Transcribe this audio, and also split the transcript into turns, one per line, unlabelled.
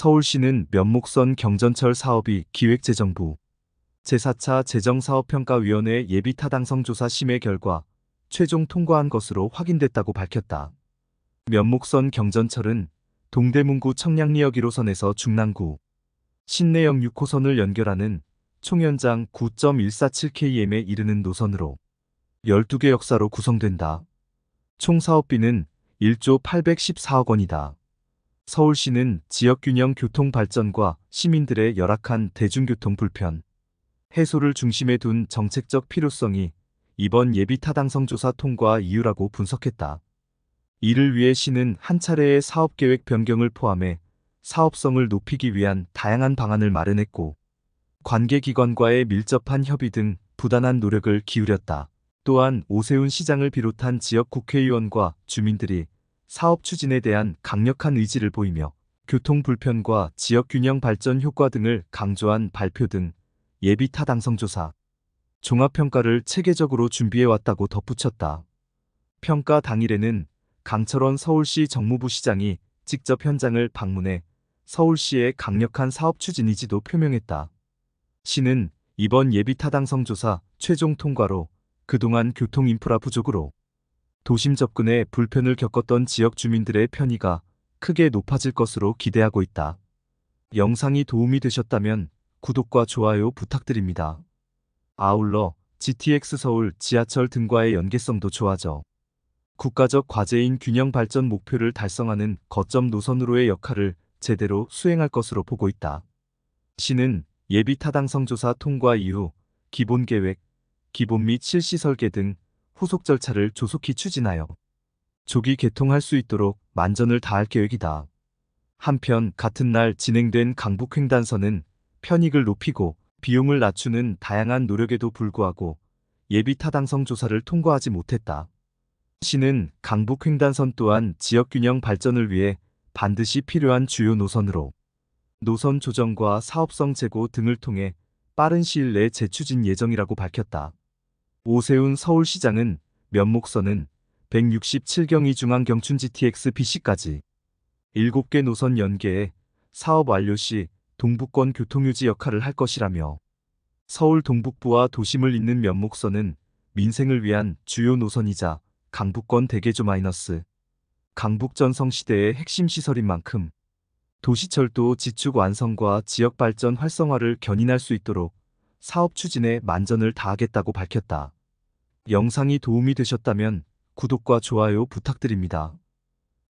서울시는 면목선 경전철 사업이 기획재정부 제4차 재정사업평가위원회 예비타당성 조사 심의 결과 최종 통과한 것으로 확인됐다고 밝혔다. 면목선 경전철은 동대문구 청량리역 1호선에서 중랑구 신내역 6호선을 연결하는 총연장 9.147km에 이르는 노선으로 12개 역사로 구성된다. 총 사업비는 1조 814억 원이다. 서울시는 지역균형 교통 발전과 시민들의 열악한 대중교통 불편, 해소를 중심에 둔 정책적 필요성이 이번 예비 타당성 조사 통과 이유라고 분석했다. 이를 위해 시는 한 차례의 사업 계획 변경을 포함해 사업성을 높이기 위한 다양한 방안을 마련했고, 관계기관과의 밀접한 협의 등 부단한 노력을 기울였다. 또한 오세훈 시장을 비롯한 지역 국회의원과 주민들이 사업 추진에 대한 강력한 의지를 보이며 교통 불편과 지역 균형 발전 효과 등을 강조한 발표 등 예비 타당성 조사, 종합평가를 체계적으로 준비해 왔다고 덧붙였다. 평가 당일에는 강철원 서울시 정무부 시장이 직접 현장을 방문해 서울시의 강력한 사업 추진 의지도 표명했다. 시는 이번 예비 타당성 조사 최종 통과로 그동안 교통 인프라 부족으로 도심 접근에 불편을 겪었던 지역 주민들의 편의가 크게 높아질 것으로 기대하고 있다. 영상이 도움이 되셨다면 구독과 좋아요 부탁드립니다. 아울러 GTX 서울 지하철 등과의 연계성도 좋아져 국가적 과제인 균형 발전 목표를 달성하는 거점 노선으로의 역할을 제대로 수행할 것으로 보고 있다. 시는 예비 타당성 조사 통과 이후 기본 계획, 기본 및 실시 설계 등 후속 절차를 조속히 추진하여 조기 개통할 수 있도록 만전을 다할 계획이다. 한편 같은 날 진행된 강북횡단선은 편익을 높이고 비용을 낮추는 다양한 노력에도 불구하고 예비 타당성 조사를 통과하지 못했다. 시는 강북횡단선 또한 지역균형 발전을 위해 반드시 필요한 주요 노선으로 노선 조정과 사업성 제고 등을 통해 빠른 시일 내에 재추진 예정이라고 밝혔다. 오세훈 서울시장은 면목선은 167경이 중앙 경춘 GTX BC까지 7개 노선 연계에 사업 완료 시 동북권 교통유지 역할을 할 것이라며 서울 동북부와 도심을 잇는 면목선은 민생을 위한 주요 노선이자 강북권 대개조 마이너스 강북전성 시대의 핵심 시설인 만큼 도시철도 지축 완성과 지역 발전 활성화를 견인할 수 있도록 사업 추진에 만전을 다하겠다고 밝혔다. 영상이 도움이 되셨다면 구독과 좋아요 부탁드립니다.